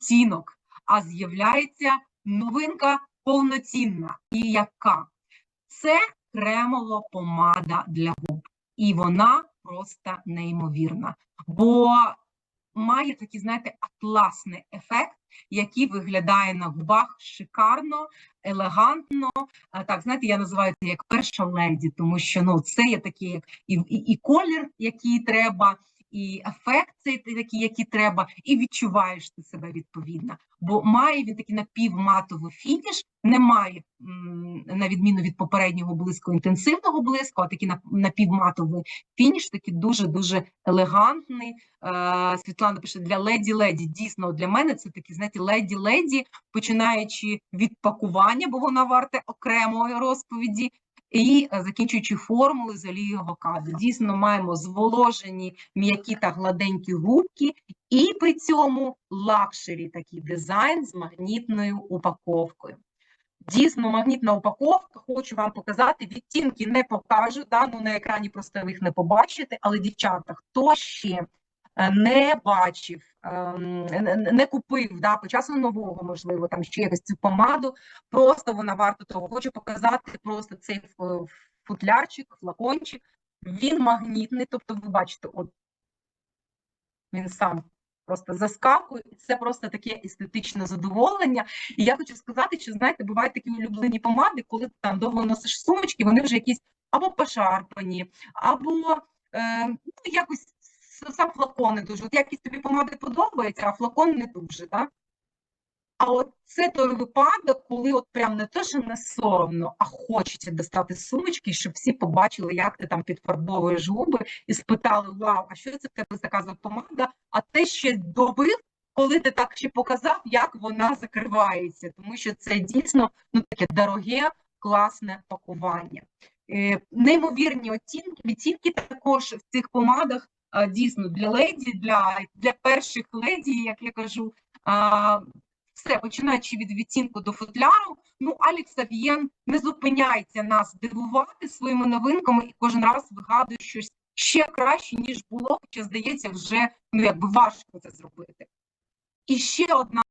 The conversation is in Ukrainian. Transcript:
відтінок, а з'являється новинка повноцінна. І яка? Це кремова помада для губ. І вона просто неймовірна. Бо має такий, знаєте, атласний ефект, який виглядає на губах шикарно, елегантно. Так, знаєте, я називаю це як перша леді, тому що ну, це є такий як і, і, і колір, який треба, і ефект цей такий, який треба, і відчуваєш ти себе відповідно. Бо має він такий напівматовий фініш, немає, на відміну від попереднього блиску, інтенсивного блиску, а такий нап- напівматовий фініш, такий дуже-дуже елегантний. Е, Світлана пише для леді-леді. Дійсно, для мене це такі, знаєте, леді-леді, починаючи від пакування, бо вона варта окремої розповіді, і е, закінчуючи формулою з олією авокадо. Дійсно, маємо зволожені м'які та гладенькі губки, і при цьому лакшері такий дизайн з магнітною упаковкою. Дійсно, магнітна упаковка, хочу вам показати, відтінки не покажу, да, ну на екрані просто їх не побачите, але дівчата, хто ще не бачив, ем, не- купив, да, по часу нового, можливо, там ще якось цю помаду, просто вона варта того. Хочу показати просто цей футлярчик, флакончик, він магнітний, тобто ви бачите, от він сам просто заскакує, це просто таке естетичне задоволення. І я хочу сказати, що знаєте, бувають такі улюблені помади, коли ти там довго носиш сумочки, вони вже якісь або пошарпані, або е, ну, якось с- сам флакон не дуже. От якісь тобі помади подобається, а флакон не дуже, так? А от це той випадок, коли от прям не те, що не соромно, а хочеться достати сумочки, щоб всі побачили, як ти там підфарбовуєш губи, і спитали: Вау, а що це в тебе така за помада? А те ще добив, коли ти так ще показав, як вона закривається, тому що це дійсно ну таке дороге, класне пакування. Е, неймовірні оттінки, відтінки також в цих помадах. Дійсно, для леді, для, для перших леді, як я кажу, все, починаючи від відтінку до футляру, ну Алікс Авієн не зупиняється нас дивувати своїми новинками і кожен раз вигадує щось ще краще, ніж було, хоча здається, вже ну якби важко це зробити. І ще одна